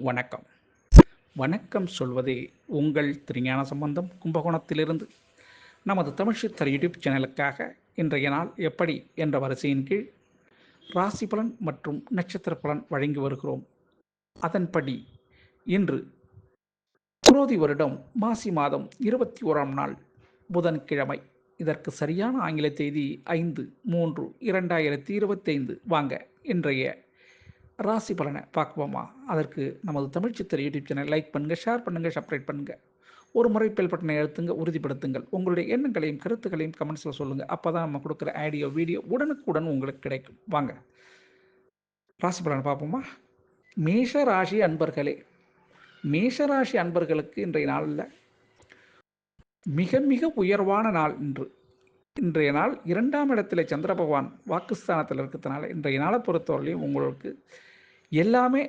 வணக்கம். வணக்கம் சொல்வதே உங்கள் திருஞான சம்பந்தம் கும்பகோணத்திலிருந்து. நமது தமிழ் சித்தர் யூடியூப் சேனலுக்காக இன்றைய நாள் எப்படி என்ற வரிசையின் கீழ் ராசி பலன் மற்றும் நட்சத்திர பலன் வழங்கி வருகிறோம். அதன்படி இன்று குரோதி வருடம் மாசி மாதம் இருபத்தி ஓராம் நாள் புதன்கிழமை. இதற்கு சரியான ஆங்கில தேதி ஐந்து மூன்று இரண்டாயிரத்தி இருபத்தைந்து. வாங்க இன்றைய ராசி பலனை பார்க்குவோமா? அதற்கு நமது தமிழ் சித்திர யூடியூப் சேனல் லைக் பண்ணுங்கள் ஷேர் பண்ணுங்கள் சப்ரைட் பண்ணுங்கள் ஒரு முறை பெல் பட்டனை உறுதிப்படுத்துங்கள். உங்களுடைய எண்ணங்களையும் கருத்துக்களையும் கமெண்ட்ஸில் சொல்லுங்கள் அப்போ தான் நம்ம கொடுக்குற ஆடியோ வீடியோ உடனுக்குடன் உங்களுக்கு கிடைக்கும். வாங்க. ராசி பலனை பார்ப்போமா? மேஷ ராசி அன்பர்களே மேஷ ராசி அன்பர்களுக்கு இன்றைய நாளில் மிக மிக உயர்வான நாள் இன்று. இன்றைய நாள் இரண்டாம் இடத்தில் சந்திர பகவான் வாக்குஸ்தானத்தில் இருக்கிறதுனால இன்றைய நாளை பொறுத்தவரையிலையும் உங்களுக்கு எல்லாமே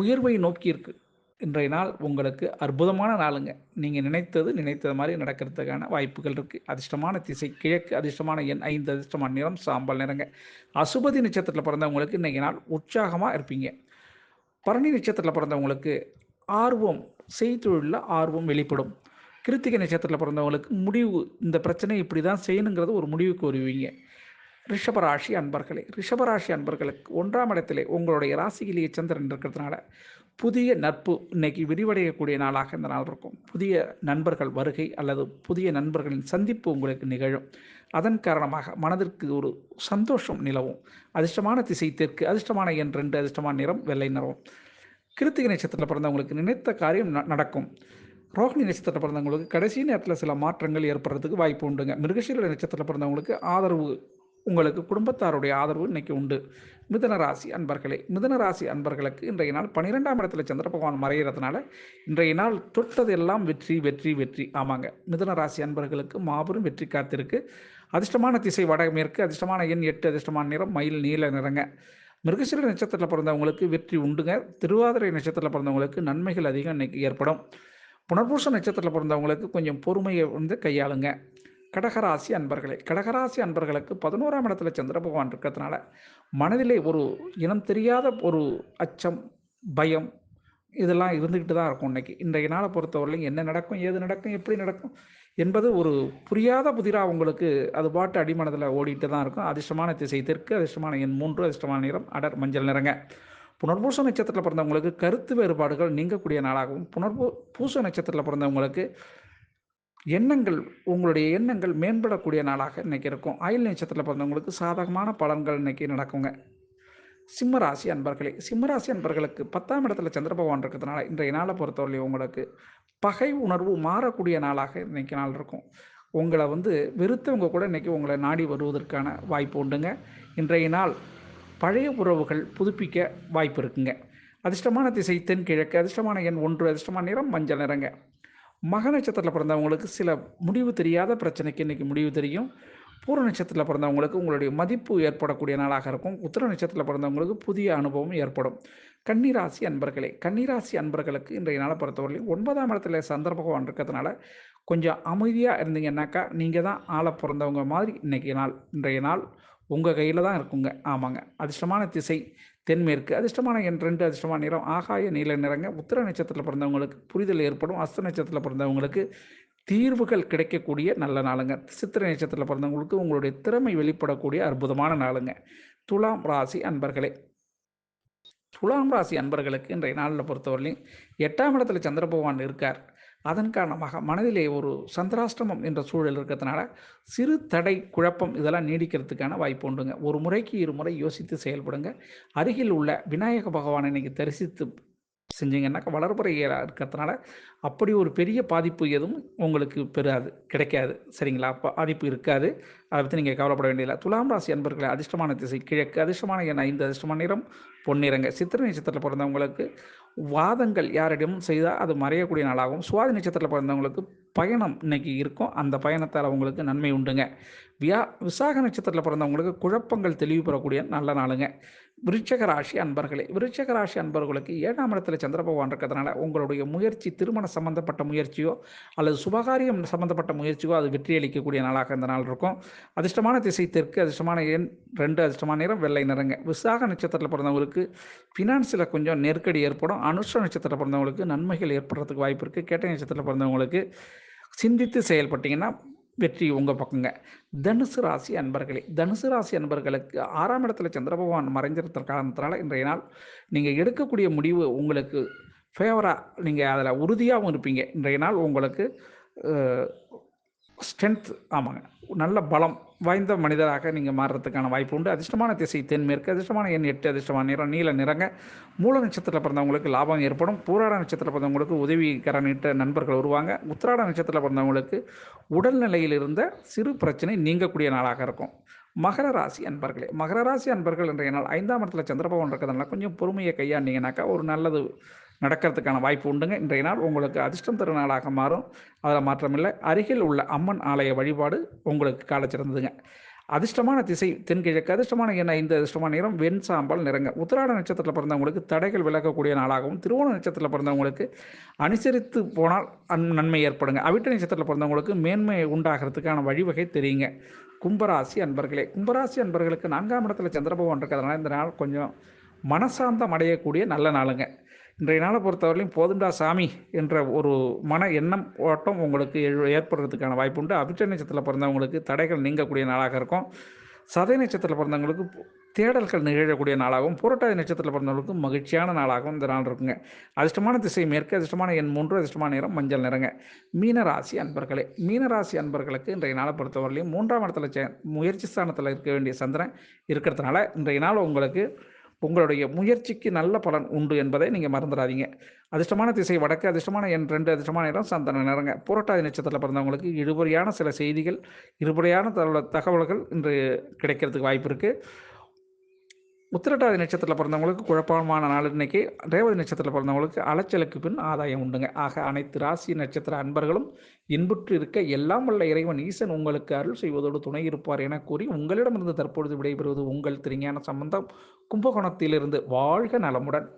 உயர்வை நோக்கி இருக்கு. இன்றைய நாள் உங்களுக்கு அற்புதமான நாளுங்க. நீங்கள் நினைத்தது நினைத்தது மாதிரி நடக்கிறதுக்கான வாய்ப்புகள் இருக்குது அதிர்ஷ்டமான திசை கிழக்கு அதிர்ஷ்டமான எண் ஐந்து அதிர்ஷ்டமான நிறம் சாம்பல் நிறங்க. அசுபதி நட்சத்திரத்தில் பிறந்தவங்களுக்கு இன்றைய நாள் உற்சாகமாக இருப்பீங்க. பரணி நட்சத்திரத்தில் பிறந்தவங்களுக்கு ஆர்வம் செய்தொழிலில் ஆர்வம் வெளிப்படும். கிருத்திகை நட்சத்திரத்தில் பிறந்தவங்களுக்கு முடிவு இந்த பிரச்சனை இப்படி தான் செய்யணுங்கிறது ஒரு முடிவுக்கு வருவீங்க. ரிஷபராசி அன்பர்களே ரிஷபராசி அன்பர்களுக்கு ஒன்றாம் இடத்திலே உங்களுடைய ராசியிலேயே சந்திரன் இருக்கிறதுனால புதிய நட்பு இன்னைக்கு விரிவடையக்கூடிய நாளாக இந்த நாள் இருக்கும். புதிய நண்பர்கள் வருகை அல்லது புதிய நண்பர்களின் சந்திப்பு உங்களுக்கு நிகழும். அதன் காரணமாக மனதிற்கு ஒரு சந்தோஷம் நிலவும். அதிர்ஷ்டமான திசை தெற்கு அதிர்ஷ்டமான எண் ரெண்டு அதிர்ஷ்டமான நிறம் வெள்ளை நிறம் கிருத்திகை நட்சத்திரத்தில் பிறந்தவங்களுக்கு நினைத்த காரியம் ந- நடக்கும். ரோஹிணி நட்சத்திரத்தில் பிறந்தவங்களுக்கு கடைசி நேரத்தில் சில மாற்றங்கள் ஏற்படுறதுக்கு வாய்ப்பு உண்டுங்க. மிருகசீல நட்சத்திரத்தில் பிறந்தவங்களுக்கு ஆதரவு உங்களுக்கு குடும்பத்தாருடைய ஆதரவு இன்னைக்கு உண்டு. மிதன ராசி அன்பர்களே மிதன ராசி அன்பர்களுக்கு இன்றைய நாள் பன்னிரெண்டாம் இடத்துல சந்திர பகவான் மறைகிறதுனால இன்றைய நாள் தொட்டதெல்லாம் வெற்றி வெற்றி வெற்றி. ஆமாங்க. மிதன ராசி அன்பர்களுக்கு மாபெரும் வெற்றி காத்திருக்கு. அதிர்ஷ்டமான திசை வடமேற்கு அதிர்ஷ்டமான எண் எட்டு அதிர்ஷ்டமான நிறம் மயில் நீல நிறங்க. மிருகசீர நட்சத்திரத்தில் பிறந்தவங்களுக்கு வெற்றி உண்டுங்க. திருவாதிரை நட்சத்திரத்தில் பிறந்தவங்களுக்கு நன்மைகள் அதிகம் இன்னைக்கு ஏற்படும். புனர்பூச நட்சத்திரத்தில் பிறந்தவங்களுக்கு கொஞ்சம் பொறுமையை வந்து கையாளுங்க. கடகராசி அன்பர்களே கடகராசி அன்பர்களுக்கு பதினோராம் இடத்துல சந்திர பகவான் இருக்கிறதுனால மனதிலே ஒரு இனம் தெரியாத ஒரு அச்சம் பயம் இதெல்லாம் இருந்துக்கிட்டு தான் இருக்கும் இன்னைக்கு. இன்றைய நாளை பொறுத்தவரையிலும் என்ன நடக்கும் ஏது நடக்கும் எப்படி நடக்கும் என்பது ஒரு புரியாத புதிராக உங்களுக்கு அது பாட்டு அடிமனதில் ஓடிட்டு தான் இருக்கும். அதிர்ஷ்டமான திசை தெற்கு அதிர்ஷ்டமான எண் மூன்று அதிர்ஷ்டமான நிறம் அடர் மஞ்சள் நிறங்க. புனர்பூச நட்சத்திரத்தில் பிறந்தவங்களுக்கு கருத்து வேறுபாடுகள் நீங்கக்கூடிய நாளாகவும் புனர்பூ பூச நட்சத்திரத்தில் பிறந்தவங்களுக்கு எண்ணங்கள் உங்களுடைய எண்ணங்கள் மேம்படக்கூடிய நாளாக இன்னைக்கு இருக்கும். ஆயுள் நட்சத்திரத்தில் பிறந்தவங்களுக்கு சாதகமான பலன்கள் இன்னைக்கு நடக்குங்க. சிம்மராசி அன்பர்களே சிம்மராசி அன்பர்களுக்கு பத்தாம் இடத்துல சந்திர பகவான் இருக்கிறதுனால இன்றைய நாளை பொறுத்தவரையிலும் உங்களுக்கு பகை உணர்வு மாறக்கூடிய நாளாக இன்னைக்கு நாள் இருக்கும். உங்களை வந்து வெறுத்தவங்க கூட இன்னைக்கு உங்களை நாடி வருவதற்கான வாய்ப்பு உண்டுங்க. இன்றைய நாள் பழைய உறவுகள் புதுப்பிக்க வாய்ப்பு இருக்குங்க. அதிர்ஷ்டமான திசை தென்கிழக்கு அதிர்ஷ்டமான எண் ஒன்று அதிர்ஷ்டமான நிறம் மஞ்சள் நிறங்க. மக நட்சத்திரத்தில் பிறந்தவங்களுக்கு சில முடிவு தெரியாத பிரச்சனைக்கு இன்றைக்கி முடிவு தெரியும். பூர நட்சத்திரத்தில் பிறந்தவங்களுக்கு உங்களுடைய மதிப்பு ஏற்படக்கூடிய நாளாக இருக்கும். உத்திர நட்சத்திரத்தில் பிறந்தவங்களுக்கு புதிய அனுபவம் ஏற்படும். கன்னிராசி அன்பர்களே கன்னிராசி அன்பர்களுக்கு இன்றைய நாளை பொறுத்தவரையிலும் ஒன்பதாம் இடத்துல சந்திர பகவான் இருக்கிறதுனால கொஞ்சம் அமைதியாக இருந்தீங்கன்னாக்கா நீங்கள் தான் ஆளை பிறந்தவங்க மாதிரி இன்றைக்கி நாள் இன்றைய நாள் உங்கள் கையில் தான் இருக்குங்க. ஆமாங்க. அதிர்ஷ்டமான திசை தென்மேற்கு அதிர்ஷ்டமான என் ரெண்டு அதிர்ஷ்டமான நிறம் ஆகாய நீல நிறங்க உத்திர நட்சத்திரத்தில் பிறந்தவங்களுக்கு புரிதல் ஏற்படும். அஸ்த நட்சத்திரத்தில் பிறந்தவங்களுக்கு தீர்வுகள் கிடைக்கக்கூடிய நல்ல நாளுங்க. சித்திரை நட்சத்திரத்தில் பிறந்தவங்களுக்கு உங்களுடைய திறமை வெளிப்படக்கூடிய அற்புதமான நாளுங்க. துலாம் ராசி அன்பர்களே. துலாம் ராசி அன்பர்களுக்கு இன்றைய நாளில் பொறுத்தவரையிலும் எட்டாம் இடத்துல சந்திர பகவான் இருக்கார். அதன் காரணமாக மனதிலே ஒரு சந்திராஷ்டமம் என்ற சூழல் இருக்கிறதுனால சிறு தடை குழப்பம் இதெல்லாம் நீடிக்கிறதுக்கான வாய்ப்பு உண்டுங்க. ஒரு முறைக்கு இரு முறை யோசித்து செயல்படுங்க. அருகில் உள்ள விநாயக பகவானை நீங்கள் தரிசித்து செஞ்சீங்கன்னாக்கா வளர்புறையாக இருக்கிறதுனால அப்படி ஒரு பெரிய பாதிப்பு எதுவும் உங்களுக்கு பெறாது கிடைக்காது. சரிங்களா? பாதிப்பு இருக்காது. அதை பற்றி நீங்கள் கவலைப்பட வேண்டியதில்லை. துலாம் ராசி அன்பர்களை அதிர்ஷ்டமான திசை கிழக்கு அதிர்ஷ்டமான எண் ஐந்து அதிர்ஷ்டமான நிறம் பொன்னிறங்க. சித்திரை நட்சத்திரத்தில் பிறந்தவங்களுக்கு வாதங்கள் யாரிடமும் செய்தால் அது மறையக்கூடிய நாளாகும் சுவாதி நட்சத்திரத்தில் பிறந்தவங்களுக்கு பயணம் இன்னைக்கு இருக்கும். அந்த பயணத்தால் உங்களுக்கு நன்மை உண்டுங்க. வியா விசாக நட்சத்திரத்தில் பிறந்தவங்களுக்கு குழப்பங்கள் தெளிவு பெறக்கூடிய நல்ல நாளுங்க. விருச்சக ராசி அன்பர்களே விருச்சக ராசி அன்பர்களுக்கு ஏழாம் இடத்துல சந்திர பகவான் இருக்கிறதுனால உங்களுடைய முயற்சி திருமண சம்பந்தப்பட்ட முயற்சியோ அல்லது சுபகாரியம் சம்பந்தப்பட்ட முயற்சியோ அது வெற்றி அளிக்கக்கூடிய நாளாக இந்த நாள் இருக்கும். அதிர்ஷ்டமான திசை தெற்கு அதிர்ஷ்டமான எண் ரெண்டு அதிர்ஷ்டமான நிறம் வெள்ளை நிறங்க. விசாக நட்சத்திரத்தில் பிறந்தவங்களுக்கு ஃபினான்ஸில் கொஞ்சம் நெருக்கடி ஏற்படும். அனுஷ நட்சத்திரத்தில் பிறந்தவங்களுக்கு நன்மைகள் ஏற்படுறதுக்கு வாய்ப்பு இருக்குது கேட்ட நட்சத்திரத்தில் பிறந்தவங்களுக்கு சிந்தித்து செயல்பட்டிங்கன்னா வெற்றி உங்கள் பக்கங்க. தனுசு ராசி அன்பர்களே தனுசு ராசி அன்பர்களுக்கு ஆறாம் இடத்துல சந்திரபகவான் மறைஞ்சிருத்த மறைஞ்சிருக்கிற காரணத்தினால இன்றைய நாள் நீங்கள் எடுக்கக்கூடிய முடிவு உங்களுக்கு ஃபேவராக நீங்கள் அதில் உறுதியாகவும் இருப்பீங்க. இன்றைய நாள் உங்களுக்கு ஸ்ட்ரென்த் ஆமாங்க. நல்ல பலம் வாய்ந்த மனிதராக நீங்கள் மாறுறதுக்கான வாய்ப்பு உண்டு. அதிர்ஷ்டமான திசை தென்மேற்கு அதிர்ஷ்டமான எண் எட்டு அதிர்ஷ்டமான நிறம் நீல நிறங்க. மூல நட்சத்திரத்தில் பிறந்தவங்களுக்கு லாபம் ஏற்படும். பூராட நட்சத்திரத்தில் பிறந்தவங்களுக்கு உதவிகரனிட்ட நண்பர்கள் வருவாங்க. உத்திராட நட்சத்திரத்தில் பிறந்தவங்களுக்கு உடல்நிலையில் இருந்த சிறு பிரச்சனை நீங்கக்கூடிய நாளாக இருக்கும். மகர ராசி அன்பர்களே மகர ராசி அன்பர்கள் என்ற நாள் ஐந்தாம் இடத்துல சந்திரபவன் இருக்கிறதுனால கொஞ்சம் பொறுமையை கையாண்டிங்கனாக்கா ஒரு நல்லது நடக்கிறதுக்கான வாய்ப்பு உண்டுங்க. இன்றைய நாள் உங்களுக்கு அதிர்ஷ்டம் தரும் நாளாக மாறும். அதில் மாற்றமில்லை. அருகில் உள்ள அம்மன் ஆலய வழிபாடு உங்களுக்கு காலச்சிறந்ததுங்க அதிர்ஷ்டமான திசை தென்கிழக்கு அதிர்ஷ்டமான என்ன இந்த அதிர்ஷ்டமான நிறம் வெண் சாம்பல் நிறங்க. உத்திராட நட்சத்திரத்தில் பிறந்தவங்களுக்கு தடைகள் விலகக்கூடிய நாளாகவும் திருவோண நட்சத்திரத்தில் பிறந்தவங்களுக்கு அனுசரித்து போனால் அன் நன்மை ஏற்படுங்க. அவிட்ட நட்சத்திரத்தில் பிறந்தவங்களுக்கு மேன்மை உண்டாகிறதுக்கான வழிவகை தெரியுங்க. கும்பராசி அன்பர்களே கும்பராசி அன்பர்களுக்கு நான்காம் இடத்துல சந்திரபவன் இருக்கிறதுனால இந்த நாள் கொஞ்சம் மனசாந்தம் அடையக்கூடிய நல்ல நாளுங்க. இன்றைய நாளை பொறுத்தவரையிலும் போதுண்டா சாமி என்ற ஒரு மன எண்ணம் ஓட்டம் உங்களுக்கு ஏற்படுறதுக்கான வாய்ப்பு உண்டு அபிட்ட நட்சத்திரத்தில் பிறந்தவங்களுக்கு தடைகள் நீங்கக்கூடிய நாளாக இருக்கும். சதய நட்சத்திரத்தில் பிறந்தவங்களுக்கு தேடல்கள் நிகழக்கூடிய நாளாகவும் புரட்டாதி நட்சத்திரத்தில் பிறந்தவங்களுக்கு மகிழ்ச்சியான நாளாகவும் இந்த நாள் இருக்குங்க. அதிர்ஷ்டமான திசை மேற்கு அதிர்ஷ்டமான எண் மூன்று அதிர்ஷ்டமான நிறம் மஞ்சள் நிறங்க. மீனராசி அன்பர்களே மீனராசி அன்பர்களுக்கு இன்றைய நாளை பொறுத்தவரையிலையும் மூன்றாம் இடத்துல முயற்சி ஸ்தானத்தில் இருக்க வேண்டிய சந்திரன் இருக்கிறதுனால இன்றைய நாள் உங்களுக்கு உங்களுடைய முயற்சிக்கு நல்ல பலன் உண்டு என்பதை நீங்கள் மறந்துடாதீங்க. அதிர்ஷ்டமான திசை வடக்கு அதிர்ஷ்டமான என் ரெண்டு அதிர்ஷ்டமான இடம் சந்தன நிறங்க புரட்டாதி நட்சத்திரத்தில் பிறந்தவங்களுக்கு இருபடியான சில செய்திகள் இருபடியான தகவல்கள் இன்று கிடைக்கிறதுக்கு வாய்ப்பு இருக்குது உத்திரட்டாதி நட்சத்திரத்தில் பிறந்தவங்களுக்கு குழப்பமான நாள் இன்னைக்கு. ரேவதி நட்சத்திரத்தில் பிறந்தவங்களுக்கு அலைச்சலுக்கு பின் ஆதாயம் உண்டுங்க. ஆக அனைத்து ராசி நட்சத்திர அன்பர்களும் இன்புற்று இருக்க எல்லாம் வல்ல இறைவன் ஈசன் உங்களுக்கு அருள் செய்வதோடு துணை இருப்பார் என கூறி உங்களிடமிருந்து தற்பொழுது விடைபெறுவது உங்கள் திருஞான சம்பந்தம். கும்பகோணத்திலிருந்து வாழ்க நலமுடன்.